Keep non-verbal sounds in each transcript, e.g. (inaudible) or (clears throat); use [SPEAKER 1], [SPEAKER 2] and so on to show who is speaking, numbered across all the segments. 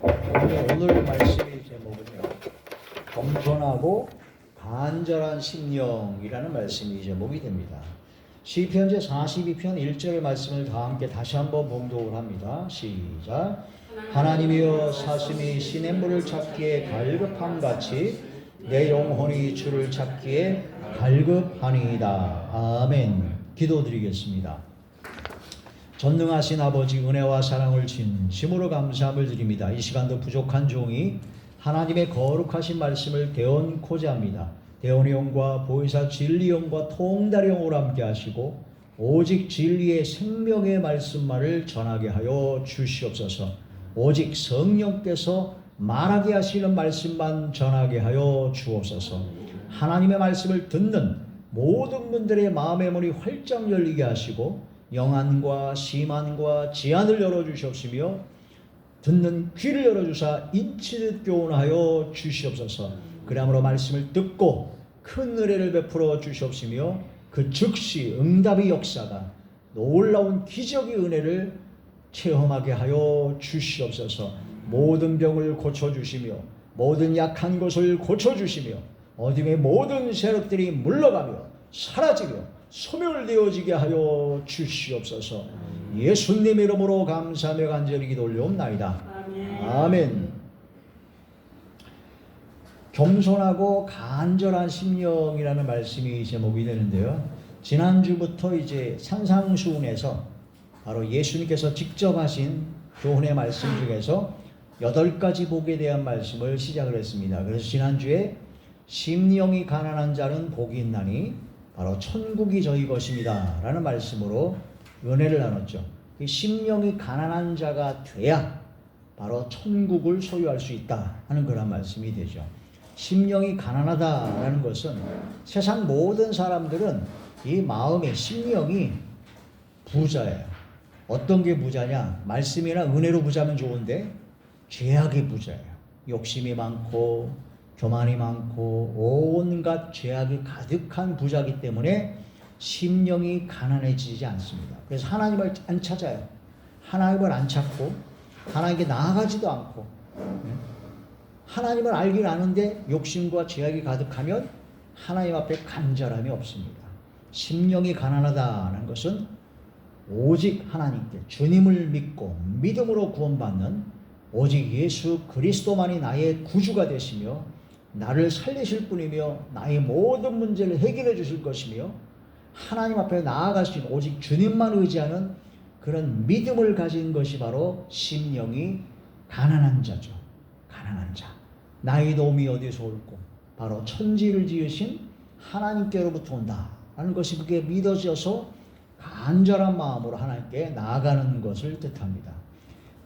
[SPEAKER 1] 오늘, 말씀의 제목은요. 겸손하고 간절한 심령이라는 말씀이 제목이 됩니다. 시편 제 42편 1절의 말씀을 다 함께 다시 한번 봉독을 합니다. 시작. 하나님이여 사슴이 신의 물을 찾기에 갈급함 같이 내 영혼이 주를 찾기에 갈급하니이다. 아멘. 기도드리겠습니다. 전능하신 아버지 은혜와 사랑을 진심으로 감사함을 드립니다. 이 시간도 부족한 종이 하나님의 거룩하신 말씀을 대언코자 합니다. 대언의 영과 보혜사 진리 영과 통달의 영으로 함께 하시고 오직 진리의 생명의 말씀만을 전하게 하여 주시옵소서. 오직 성령께서 말하게 하시는 말씀만 전하게 하여 주옵소서. 하나님의 말씀을 듣는 모든 분들의 마음의 문이 활짝 열리게 하시고 영안과 심안과 지안을 열어 주시옵시며 듣는 귀를 열어 주사 인치듯 교훈하여 주시옵소서. 그러므로 말씀을 듣고 큰 은혜를 베풀어 주시옵시며 그 즉시 응답의 역사가 놀라운 기적의 은혜를 체험하게 하여 주시옵소서. 모든 병을 고쳐 주시며 모든 약한 것을 고쳐 주시며 어둠의 모든 세력들이 물러가며 사라지며 소멸되어지게 하여 주시옵소서. 예수님 이름으로 감사하며 간절히 기도 올려옵나이다. 아멘. 겸손하고 간절한 심령이라는 말씀이 제목이 되는데요. 지난주부터 이제 산상수훈에서 바로 예수님께서 직접 하신 교훈의 말씀 중에서 여덟 가지 복에 대한 말씀을 시작을 했습니다. 그래서 지난주에 심령이 가난한 자는 복이 있나니 바로 천국이 저희 것입니다. 라는 말씀으로 은혜를 나눴죠. 그 심령이 가난한 자가 돼야 바로 천국을 소유할 수 있다 하는 그런 말씀이 되죠. 심령이 가난하다라는 것은 세상 모든 사람들은 이 마음의 심령이 부자예요. 어떤 게 부자냐? 말씀이나 은혜로 부자면 좋은데 죄악이 부자예요. 욕심이 많고 교만이 많고 온갖 죄악이 가득한 부자기 때문에 심령이 가난해지지 않습니다. 그래서 하나님을 안 찾아요. 하나님을 안 찾고 하나님께 나아가지도 않고 네? 하나님을 알긴 아는데 욕심과 죄악이 가득하면 하나님 앞에 간절함이 없습니다. 심령이 가난하다는 것은 오직 하나님께 주님을 믿고 믿음으로 구원받는 오직 예수 그리스도만이 나의 구주가 되시며 나를 살리실 분이며 나의 모든 문제를 해결해 주실 것이며 하나님 앞에 나아갈 수 있는 오직 주님만 의지하는 그런 믿음을 가진 것이 바로 심령이 가난한 자죠. 가난한 자. 나의 도움이 어디서 올고 바로 천지를 지으신 하나님께로부터 온다. 하는 것이 그게 믿어져서 간절한 마음으로 하나님께 나아가는 것을 뜻합니다.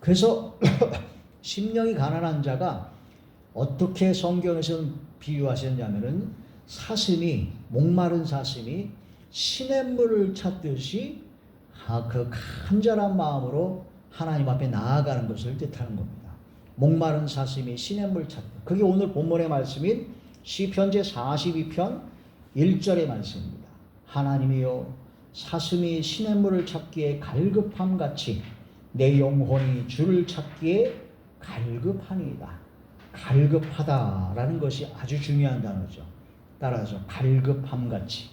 [SPEAKER 1] 그래서 (clears throat) 심령이 가난한 자가 어떻게 성경에서는 비유하셨냐면은 사슴이 목마른 사슴이 시냇물을 찾듯이 아, 그 간절한 마음으로 하나님 앞에 나아가는 것을 뜻하는 겁니다. 목마른 사슴이 시냇물 찾. 그게 오늘 본문의 말씀인 시편 제 42편 1절의 말씀입니다. 하나님이여 사슴이 시냇물을 찾기에 갈급함 같이 내 영혼이 주를 찾기에 갈급하니이다. 갈급하다라는 것이 아주 중요한 단어죠. 따라서 갈급함 같이.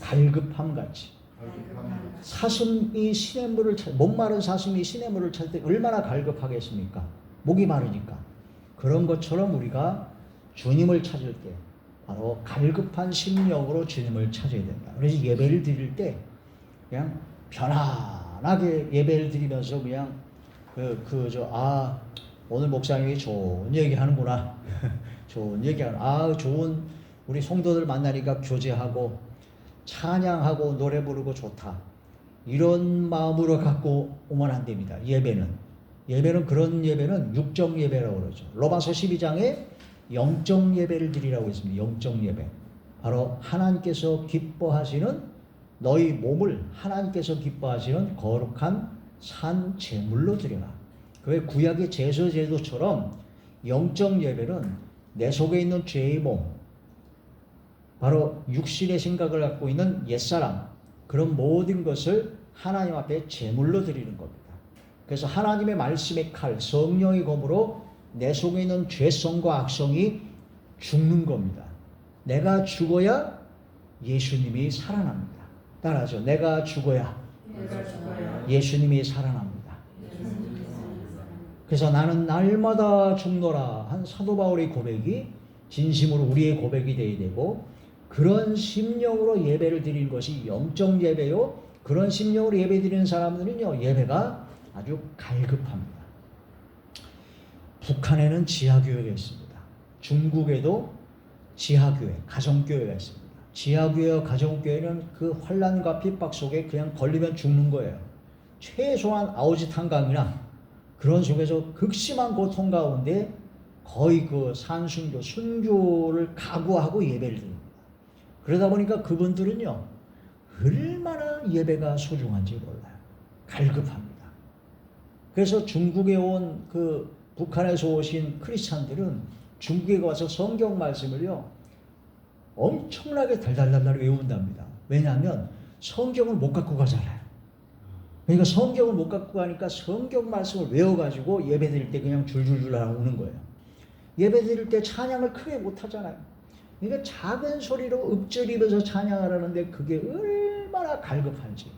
[SPEAKER 1] 갈급함 같이. 사슴이 시냇물을 찾, 목마른 사슴이 시냇물을 찾을 때 얼마나 갈급하겠습니까? 목이 마르니까. 그런 것처럼 우리가 주님을 찾을 때 바로 갈급한 심령으로 주님을 찾아야 된다. 그래서 예배를 드릴 때 그냥 편안하게 예배를 드리면서 그냥 그 그 저 아 오늘 목사님이 좋은 얘기 하는구나. (laughs) 좋은 얘기 하는 아 좋은 우리 성도들 만나니까 교제하고 찬양하고 노래 부르고 좋다. 이런 마음으로 갖고 오면 안 됩니다. 예배는 예배는 그런 예배는 육정 예배라고 그러죠. 로마서 12장에 영적 예배를 드리라고 했습니다. 영적 예배. 바로 하나님께서 기뻐하시는 너희 몸을 하나님께서 기뻐하시는 거룩한 산 제물로 드려라. 그 구약의 제서 제도처럼 영적 예배는 내 속에 있는 죄의 몸, 바로 육신의 생각을 갖고 있는 옛사람, 그런 모든 것을 하나님 앞에 제물로 드리는 겁니다. 그래서 하나님의 말씀의 칼, 성령의 검으로 내 속에 있는 죄성과 악성이 죽는 겁니다. 내가 죽어야 예수님이 살아납니다. 따라하죠. 내가 죽어야
[SPEAKER 2] 내가 죽어야
[SPEAKER 1] 예수님이 살아납니다. 그래서 나는 날마다 죽노라 한 사도 바울의 고백이 진심으로 우리의 고백이 되어야 되고 그런 심령으로 예배를 드리는 것이 영적 예배요. 그런 심령으로 예배 드리는 사람들은요 예배가 아주 갈급합니다. 북한에는 지하교회가 있습니다. 중국에도 지하교회, 가정교회가 있습니다. 지하교회와 가정교회는 그 환란과 핍박 속에 그냥 걸리면 죽는 거예요. 최소한 아우짓 한강이나 그런 속에서 극심한 고통 가운데 거의 그 산순교, 순교를 각오하고 예배를 드립니다. 그러다 보니까 그분들은요, 얼마나 예배가 소중한지 몰라요. 갈급합니다. 그래서 중국에 온 그 북한에서 오신 크리스찬들은 중국에 와서 성경 말씀을요, 엄청나게 달달달달 외운답니다. 왜냐하면 성경을 못 갖고 가잖아요. 그러니까 성경을 못 갖고 가니까 성경 말씀을 외워가지고 예배 드릴 때 그냥 줄줄줄 나오는 거예요. 예배 드릴 때 찬양을 크게 못 하잖아요. 그러니까 작은 소리로 읊조리면서 찬양하라는데 그게 얼마나 갈급한지.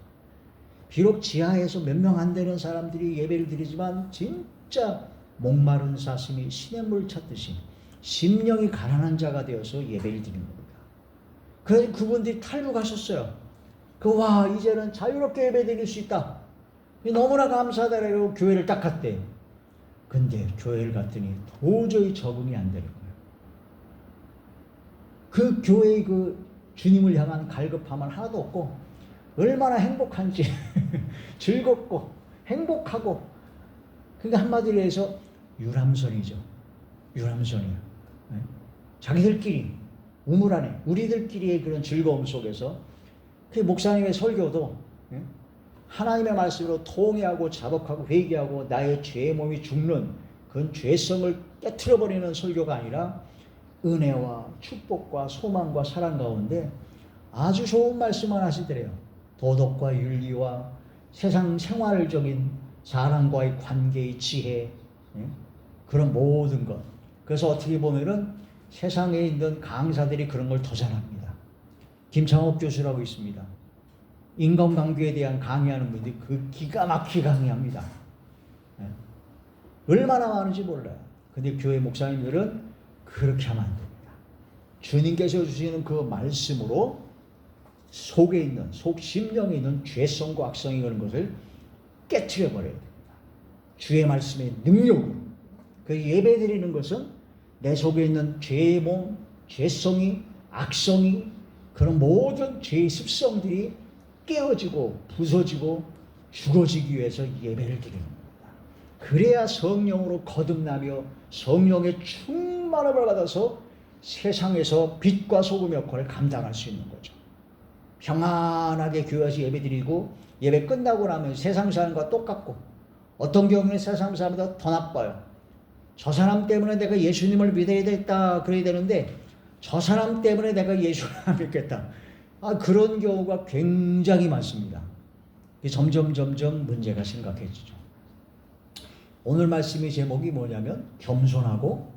[SPEAKER 1] 비록 지하에서 몇 명 안 되는 사람들이 예배를 드리지만 진짜 목마른 사슴이 시냇물 찾듯이 심령이 가난한 자가 되어서 예배를 드리는 겁니다. 그래서 그분들이 탈북하셨어요. 그 와 이제는 자유롭게 예배 드릴 수 있다. 너무나 감사하다라고 교회를 딱 갔대. 근데 교회를 갔더니 도저히 적응이 안 되는 거예요. 그 교회의 그 주님을 향한 갈급함은 하나도 없고 얼마나 행복한지 (laughs) 즐겁고 행복하고 그게 한마디로 해서 유람선이죠. 유람선이야. 네? 자기들끼리 우물 안에 우리들끼리의 그런 즐거움 속에서 그 목사님의 설교도 예? 하나님의 말씀으로 통회하고 자복하고 회개하고 나의 죄의 몸이 죽는 그런 죄성을 깨트려 버리는 설교가 아니라 은혜와 축복과 소망과 사랑 가운데 아주 좋은 말씀만 하시더래요. 도덕과 윤리와 세상 생활적인 사람과의 관계의 지혜 예? 그런 모든 것. 그래서 어떻게 보면은 세상에 있는 강사들이 그런 걸 더 잘합니다. 김창업 교수라고 있습니다. 인간관계에 대한 강의하는 분들이 그 기가 막히게 강의합니다. 예. 얼마나 많은지 몰라요. 근데 교회 목사님들은 그렇게 하면 안 됩니다. 주님께서 주시는 그 말씀으로 속에 있는, 속 심령에 있는 죄성과 악성이 그런 것을 깨트려 버려야 됩니다. 주의 말씀의 능력으로. 그 예배 드리는 것은 내 속에 있는 죄의 몸, 죄성이, 악성이, 그런 모든 죄의 습성들이 깨어지고 부서지고 죽어지기 위해서 예배를 드리는 겁니다. 그래야 성령으로 거듭나며 성령의 충만함을 받아서 세상에서 빛과 소금 역할을 감당할 수 있는 거죠. 평안하게 교회에서 예배 드리고 예배 끝나고 나면 세상 사람과 똑같고 어떤 경우에 세상 사람보다 더 나빠요. 저 사람 때문에 내가 예수님을 믿어야 되겠다 그래야 되는데 저 사람 때문에 내가 예수를 안 믿겠다. 아, 그런 경우가 굉장히 많습니다. 점점 점점 문제가 심각해지죠. 오늘 말씀의 제목이 뭐냐면 겸손하고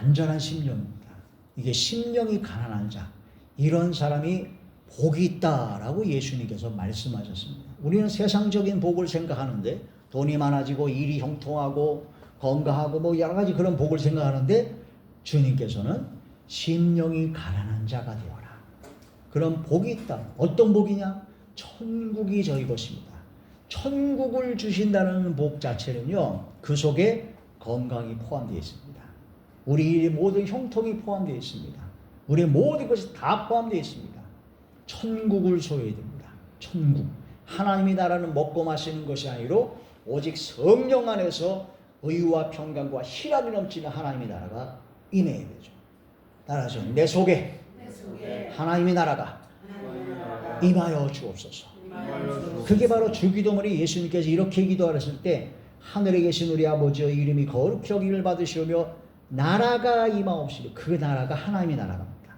[SPEAKER 1] 간절한 심령입니다. 이게 심령이 가난한 자 이런 사람이 복이 있다라고 예수님께서 말씀하셨습니다. 우리는 세상적인 복을 생각하는데 돈이 많아지고 일이 형통하고 건강하고 뭐 여러 가지 그런 복을 생각하는데 주님께서는 심령이 가난한 자가 되어라. 그런 복이 있다. 어떤 복이냐? 천국이 저희 것입니다. 천국을 주신다는 복 자체는요, 그 속에 건강이 포함되어 있습니다. 우리 모든 형통이 포함되어 있습니다. 우리 모든 것이 다 포함되어 있습니다. 천국을 소유해야 됩니다. 천국. 하나님이 나라는 먹고 마시는 것이 아니로 오직 성령 안에서 의와 평강과 희락이 넘치는 하나님의 나라가 임해야 되죠. 따라서 내 속에 하나님의 나라가
[SPEAKER 2] 하나님의 나라가
[SPEAKER 1] 임하여 주옵소서. 그게 바로 주기도문이 예수님께서 이렇게 기도하셨을 때 하늘에 계신 우리 아버지의 이름이 거룩히 여기를 받으시오며 나라가 임하옵시며 그 나라가 하나님의 나라입니다.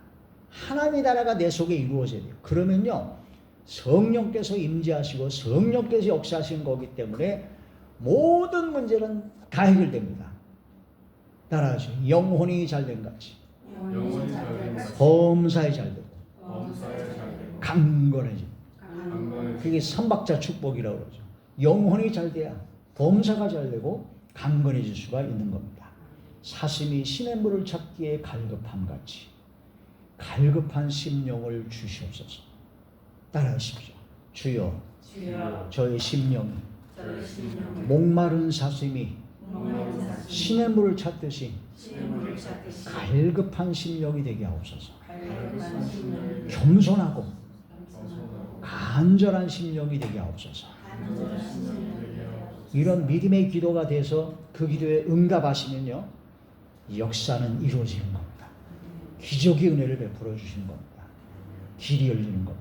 [SPEAKER 1] 하나님의 나라가 내 속에 이루어져야 돼요. 그러면요 성령께서 임재하시고 성령께서 역사하시는 거기 때문에 모든 문제는 다 해결됩니다. 따라하시죠. 영혼이 잘된 같이
[SPEAKER 2] 영혼이
[SPEAKER 1] 범사에 잘되고
[SPEAKER 2] 범사에 잘되고
[SPEAKER 1] 강건해지.
[SPEAKER 2] 강건해지고
[SPEAKER 1] 그게 삼박자 축복이라고 그러죠. 영혼이 잘 돼야 범사가 잘 되고 강건해질 수가 있는 겁니다. 사심이 신의 물을 찾기에 갈급함 같이 갈급한 심령을 주시옵소서. 따라하십시오. 주여
[SPEAKER 2] 주여
[SPEAKER 1] 저의 심령이 목마른 사심이
[SPEAKER 2] 목마른 사슴
[SPEAKER 1] 신의 물을 찾듯이
[SPEAKER 2] 신의 물을 찾듯이
[SPEAKER 1] 갈급한 심령이 되게 하옵소서. 겸손하고 간절한 심령이 되게 하옵소서. 이런 믿음의 기도가 돼서 그 기도에 응답하시면요 역사는 이루어지는 겁니다. 기적의 은혜를 베풀어 주시는 겁니다. 길이 열리는 겁니다.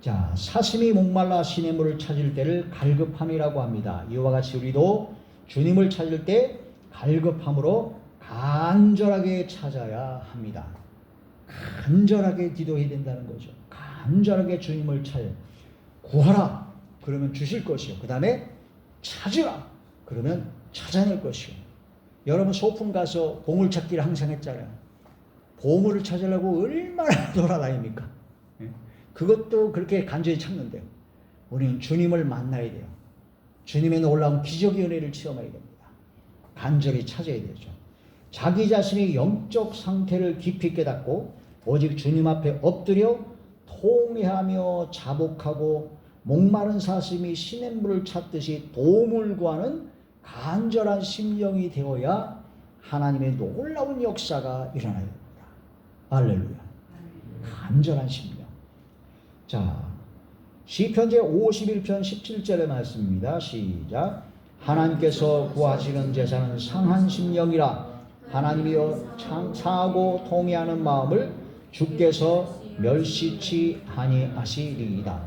[SPEAKER 1] 자 사슴이 목말라 신의 물을 찾을 때를 갈급함이라고 합니다. 이와 같이 우리도 주님을 찾을 때 갈급함으로 간절하게 찾아야 합니다. 간절하게 기도해야 된다는 거죠. 간절하게 주님을 찾아 구하라 그러면 주실 것이요. 그 다음에 찾으라 그러면 찾아낼 것이요. 여러분 소풍 가서 보물 찾기를 항상 했잖아요. 보물을 찾으려고 얼마나 (laughs) 돌아다닙니까? 예? 그것도 그렇게 간절히 찾는데요. 우리는 주님을 만나야 돼요. 주님의 놀라운 기적의 은혜를 체험해야 됩니다. 간절히 찾아야 되죠. 자기 자신의 영적 상태를 깊이 깨닫고 오직 주님 앞에 엎드려 통회하며 자복하고 목마른 사슴이 신의 물을 찾듯이 도움을 구하는 간절한 심령이 되어야 하나님의 놀라운 역사가 일어나야 됩니다. 할렐루야. 간절한 심령. 자, 시편 제 51편 17절의 말씀입니다. 시작. 하나님께서 구하시는 제사는 상한 심령이라 하나님이여 참- 상하고 통회하는 마음을 주께서 멸시치 아니하시리이다.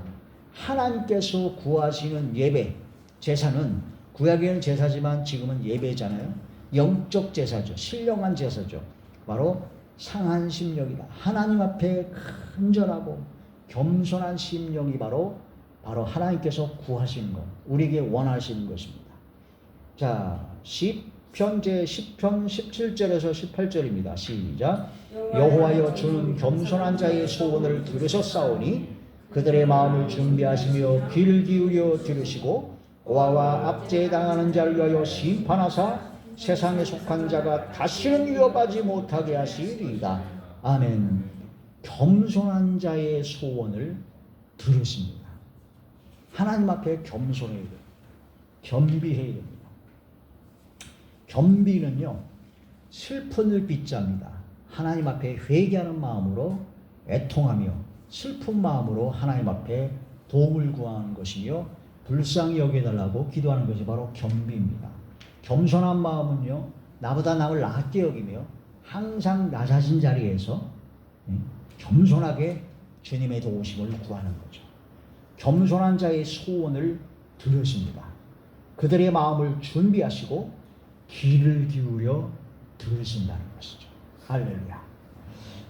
[SPEAKER 1] 하나님께서 구하시는 예배, 제사는 구약에는 제사지만 지금은 예배잖아요. 영적 제사죠. 신령한 제사죠. 바로 상한 심령이다. 하나님 앞에 간절하고 겸손한 심령이 바로 바로 하나님께서 구하시는 것, 우리에게 원하시는 것입니다. 자, 시편제 10편 17절에서 18절입니다. 시작. 여호와여 주는 겸손한 자의 소원을 들으셨사오니 그들의 마음을 준비하시며 귀를 기울여 들으시고 고아와 압제당하는 자를 위하여 심판하사 세상에 속한 자가 다시는 위협하지 못하게 하시리이다. 아멘. 겸손한 자의 소원을 들으십니다. 하나님 앞에 겸손해야 돼요. 겸비해야 됩니다. 겸비는요, 슬픈을 빗자입니다. 하나님 앞에 회개하는 마음으로 애통하며 슬픈 마음으로 하나님 앞에 도움을 구하는 것이며 불쌍히 여겨달라고 기도하는 것이 바로 겸비입니다. 겸손한 마음은요, 나보다 남을 낮게 여기며 항상 낮아진 자리에서 음, 겸손하게 주님의 도우심을 구하는 거죠. 겸손한 자의 소원을 들으십니다. 그들의 마음을 준비하시고 귀를 기울여 들으신다는 것이죠. 할렐루야.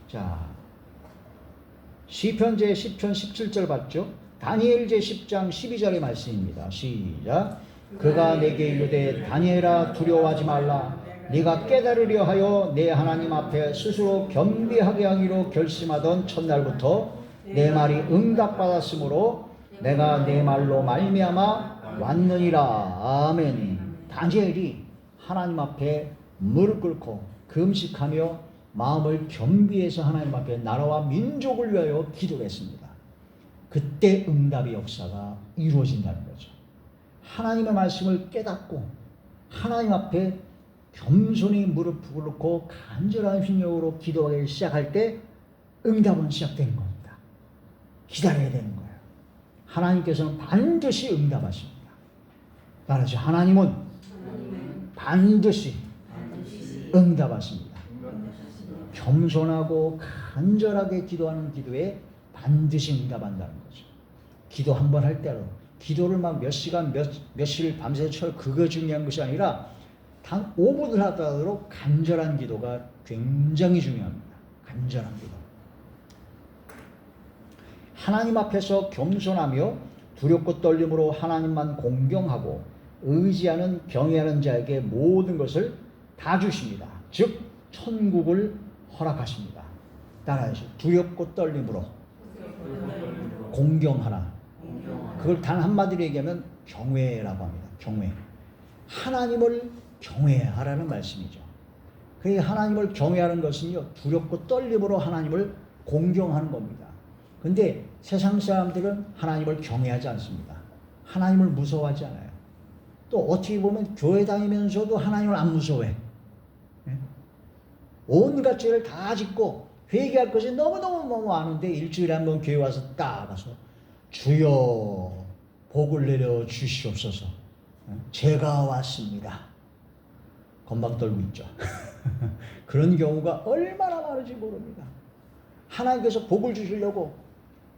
[SPEAKER 1] 자, 시편제 10편 17절 봤죠? 다니엘 제 10장 12절의 말씀입니다. 시작. 그가 내게 이르되 다니엘아 두려워하지 말라. 네가 깨달으려 하여 내 하나님 앞에 스스로 겸비하게 하기로 결심하던 첫날부터 내 말이 응답받았으므로 내가 내 말로 말미암아 왔느니라. 아멘. 다니엘이 하나님 앞에 무릎 꿇고 금식하며 마음을 겸비해서 하나님 앞에 나라와 민족을 위하여 기도했습니다. 그때 응답의 역사가 이루어진다는 거죠. 하나님의 말씀을 깨닫고 하나님 앞에 겸손히 무릎 꿇고 간절한 심령으로 기도하기 시작할 때 응답은 시작된 겁니다. 기다려야 되는 거예요. 하나님께서는 반드시 응답하십니다. 따라서 하나님은 반드시 응답하십니다. 겸손하고 간절하게 기도하는 기도에 반드시 응답한다는 거죠. 기도 한 번 할 때로 기도를 막 몇 시간 몇 며칠 밤새 철 그거 중요한 것이 아니라 단 5분을 하더라도 간절한 기도가 굉장히 중요합니다. 간절한 기도. 하나님 앞에서 겸손하며 두렵고 떨림으로 하나님만 공경하고 의지하는 경외하는 자에게 모든 것을 다 주십니다. 즉 천국을 허락하십니다. 따라하시오. 두렵고 떨림으로 공경하라. 그걸 단 한마디로 얘기하면 경외라고 합니다. 경외. 하나님을 경외하라는 말씀이죠. 그 하나님을 경외하는 것은요, 두렵고 떨림으로 하나님을 공경하는 겁니다. 근데 세상 사람들은 하나님을 경외하지 않습니다. 하나님을 무서워하지 않아요. 또 어떻게 보면 교회 다니면서도 하나님을 안 무서워해. 예? 온갖 죄를 다 짓고 회개할 것이 너무너무 많은데 일주일에 한 번 교회 와서 딱 가서 주여 복을 내려 주시옵소서. 예? 제가 왔습니다. 건방 떨고 있죠. (laughs) 그런 경우가 얼마나 많은지 모릅니다. 하나님께서 복을 주시려고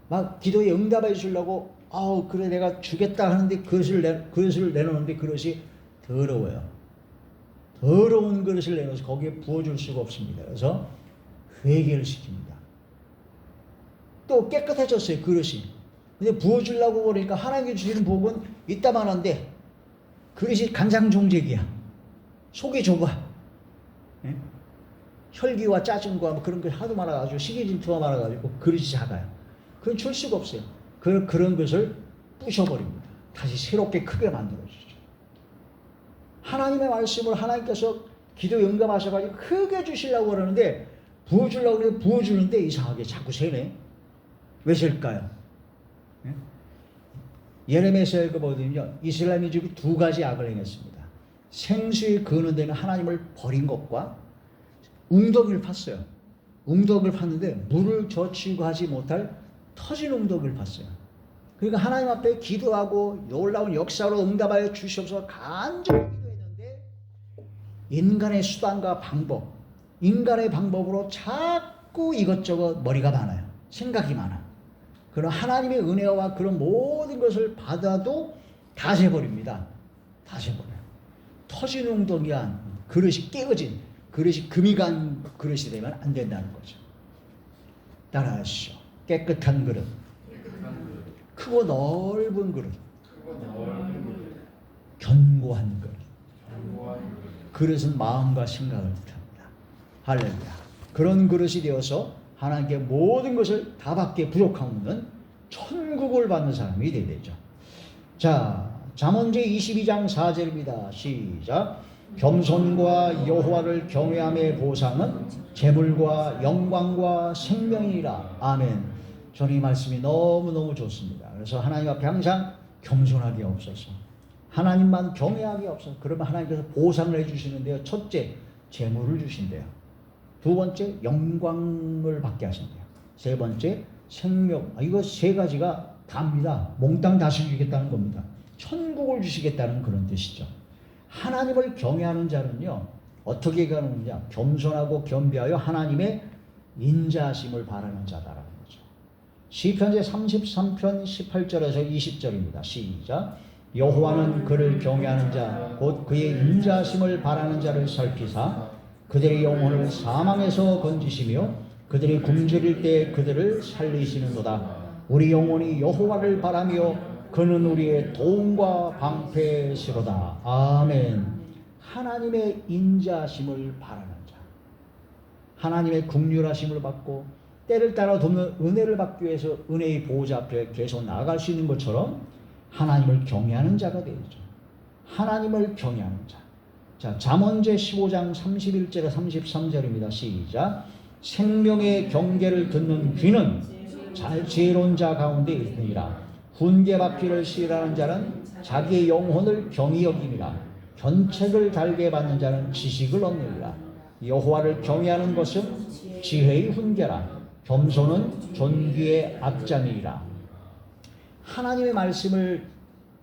[SPEAKER 1] 막 기도에 응답해 주시려고 아우 그래 내가 주겠다 하는데 그릇을 내 그릇을 내놓는데 그릇이 더러워요. 더러운 그릇을 내놓아서 거기에 부어줄 수가 없습니다. 그래서 회개를 시킵니다. 또 깨끗해졌어요 그릇이. 근데 부어주려고 그러니까 하나님께 주시는 복은 이따만한데 그릇이 간장종색이야. 속이 좁아. 예? 혈기와 짜증과 뭐 그런 게 하도 많아가지고 시기 질투가 많아가지고 그릇이 작아요. 그건 줄 수가 없어요. 그, 그런 것을 부셔버립니다. 다시 새롭게 크게 만들어주죠. 하나님의 말씀을 하나님께서 기도 응답하셔가지고 크게 주시려고 그러는데 부어주려고 그래 부어주는데 이상하게 자꾸 새네. 왜 셀까요? 예? 예레미야서 읽어보면요. 이스라엘 민족이 두 가지 악을 행했습니다. 생수에 그는 데는 하나님을 버린 것과 웅덩이를 팠어요. 웅덩이를 팠는데 물을 젖히고 하지 못할 터진 웅덩이를 팠어요. 그러니까 하나님 앞에 기도하고 놀라운 역사로 응답하여 주시옵소서 간절히 기도했는데 인간의 수단과 방법, 인간의 방법으로 자꾸 이것저것 머리가 많아요. 생각이 많아. 그런 하나님의 은혜와 그런 모든 것을 받아도 다 새버립니다. 다 새버려요. 터진 웅덩이한 그릇이 깨어진 그릇이 금이 간 그릇이 되면 안 된다는 거죠. 따라하시오. 깨끗한 그릇, 크고 넓은 그릇, 견고한 그릇. 그릇은 마음과 생각을 뜻합니다. 할렐루야. 그런 그릇이 되어서 하나님께 모든 것을 다 받게 부족함 없는 천국을 받는 사람이 되야 되죠. 자, 잠언제 22장 4절입니다. 시작. 겸손과 여호와를 경외함의 보상은 재물과 영광과 생명이라. 아멘. 저는 이 말씀이 너무너무 좋습니다. 그래서 하나님 앞에 항상 겸손하게 없어서 하나님만 경외하게 없어서 그러면 하나님께서 보상을 해주시는데요. 첫째, 재물을 주신대요. 두 번째, 영광을 받게 하신대요. 세 번째, 생명. 아, 이거 세 가지가 답니다. 몽땅 다스리겠다는 겁니다. 천국을 주시겠다는 그런 뜻이죠. 하나님을 경외하는 자는요, 어떻게 가느냐? 겸손하고 겸비하여 하나님의 인자하심을 바라는 자다라는 거죠. 시편제 33편 18절에서 20절입니다. 시작. 여호와는 그를 경외하는 자, 곧 그의 인자하심을 바라는 자를 살피사 그들의 영혼을 사망에서 건지시며 그들이 굶주릴 때 그들을 살리시는도다. 우리 영혼이 여호와를 바라며 그는 우리의 도움과 방패시로다. 아멘. 하나님의 인자심을 바라는 자. 하나님의 국률하심을 받고 때를 따라 돕는 은혜를 받기 위해서 은혜의 보호자 앞에 계속 나아갈 수 있는 것처럼 하나님을 경외하는 자가 되죠. 하나님을 경외하는 자. 자, 잠언제 15장 31절에 33절입니다. 시작. 생명의 경계를 듣는 귀는 잘 지혜로운 자 가운데 있느니라. 훈계받기를 싫어하는 자는 자기의 영혼을 경히 여김이라. 견책을 달게 받는 자는 지식을 얻느니라. 여호와를 경외하는 것은 지혜의 훈계라. 겸손은 존귀의 앞장이라. 하나님의 말씀을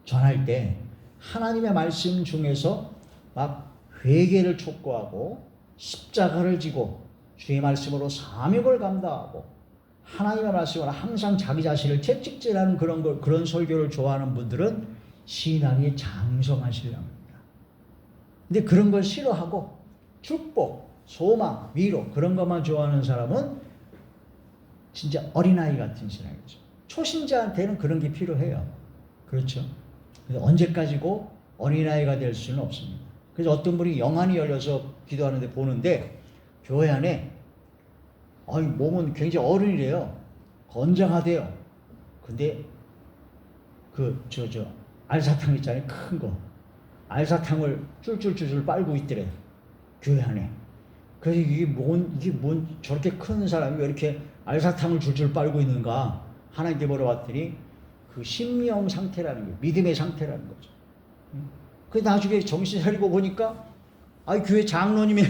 [SPEAKER 1] 전할 때 하나님의 말씀 중에서 막 회개를 촉구하고 십자가를 지고 주의 말씀으로 사명을 감당하고 하나님의 말씀으로 항상 자기 자신을 채찍질하는 그런 걸 그런 설교를 좋아하는 분들은 신앙이 장성한 신앙입니다. 근데 그런 걸 싫어하고 축복, 소망, 위로 그런 것만 좋아하는 사람은 진짜 어린아이 같은 신앙이죠. 초신자한테는 그런 게 필요해요. 그렇죠. 근데 언제까지고 어린아이가 될 수는 없습니다. 그래서 어떤 분이 영안이 열려서 기도하는데 보는데 교회 안에 아이 몸은 굉장히 어른이래요. 건장하대요. 근데 그 저 저 알사탕 있잖아요. 큰 거. 알사탕을 쫄쫄쫄쫄 빨고 있더래. 교회 안에. 그래서 이게 뭔 이게 뭔 저렇게 큰 사람이 왜 이렇게 알사탕을 줄줄 빨고 있는가 하나님께 물어봤더니 그 심령 상태라는 거, 믿음의 상태라는 거죠. 그 나중에 정신 차리고 보니까 아 교회 장로님이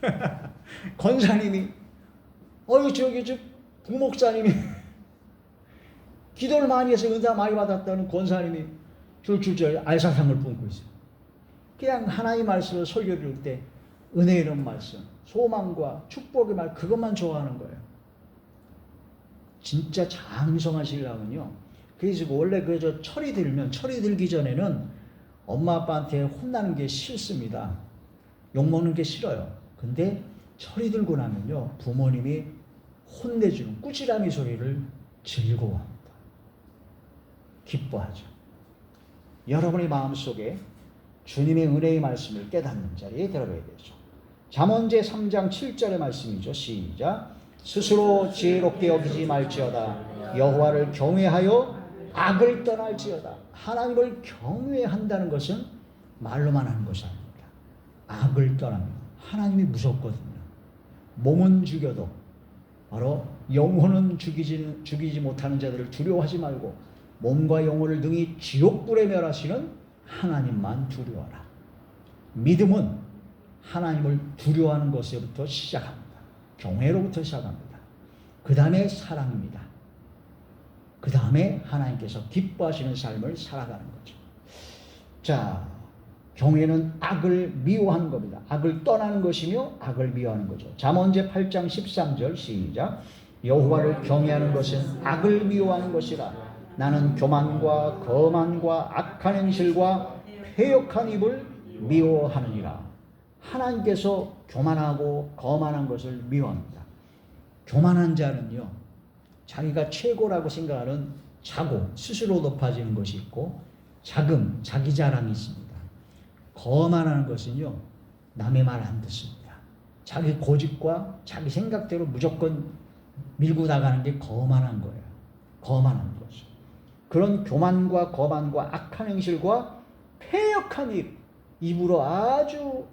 [SPEAKER 1] (laughs) 권사님이 어유 저기 저 부목사님이 (laughs) 기도를 많이 해서 은사 많이 받았다는 권사님이 줄줄줄 알사탕을 뿜고 있어요. 그냥 하나님 말씀을 설교 들을 때 은혜 이런 말씀, 소망과 축복의 말 그것만 좋아하는 거예요. 진짜 신랑은요. 그래서 원래 그저 철이 들면 철이 들기 전에는 엄마 아빠한테 혼나는 게 싫습니다. 욕 먹는 게 싫어요. 근데 철이 들고 나면요 부모님이 혼내주는 꾸지람이 소리를 즐거워합니다. 기뻐하죠. 여러분의 마음속에 주님의 은혜의 말씀을 깨닫는 자리에 들어가야 되죠. 잠언제 3장 7절의 말씀이죠. 시작. 스스로 지혜롭게 여기지 말지어다. 여호와를 경외하여 악을 떠날지어다. 하나님을 경외한다는 것은 말로만 하는 것이 아닙니다. 악을 떠납니다. 하나님이 무섭거든요. 몸은 죽여도 바로 영혼은 죽이지, 죽이지 못하는 자들을 두려워하지 말고 몸과 영혼을 능히 지옥불에 멸하시는 하나님만 두려워하라. 믿음은 하나님을 두려워하는 것에부터 시작합니다. 경외로부터 시작합니다. 그 다음에 사랑입니다. 그 다음에 하나님께서 기뻐하시는 삶을 살아가는 거죠. 자, 경외는 악을 미워하는 겁니다. 악을 떠나는 것이며 악을 미워하는 거죠. 잠언제 8장 13절 시작. 여호와를 경외하는 것은 악을 미워하는 것이라. 나는 교만과 거만과 악한 행실과 패역한 입을 미워하느니라. 하나님께서 교만하고 거만한 것을 미워합니다. 교만한 자는요, 자기가 최고라고 생각하는 자고, 스스로 높아지는 것이 있고, 자금, 자기 자랑이 있습니다. 거만하는 것은요, 남의 말 안 듣습니다. 자기 고집과 자기 생각대로 무조건 밀고 나가는 게 거만한 거예요. 거만한 거죠. 그런 교만과 거만과 악한 행실과 패역한 입, 입으로 아주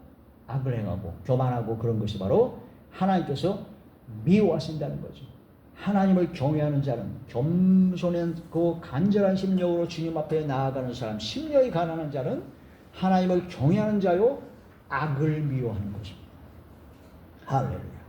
[SPEAKER 1] 악을 행하고 교만하고 그런 것이 바로 하나님께서 미워하신다는 거죠. 하나님을 경외하는 자는 겸손하고 간절한 심령으로 주님 앞에 나아가는 사람, 심령이 가난한 자는 하나님을 경외하는 자요 악을 미워하는 것입니다. 할렐루야.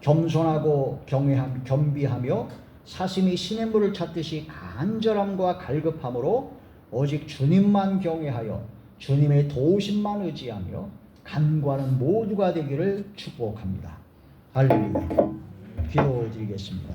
[SPEAKER 1] 겸손하고 경외함, 겸비하며 사심이 시냇물을 찾듯이 간절함과 갈급함으로 오직 주님만 경외하여 주님의 도우심만 의지하며 간과는 모두가 되기를 축복합니다. 할렐루야. 기도드리겠습니다.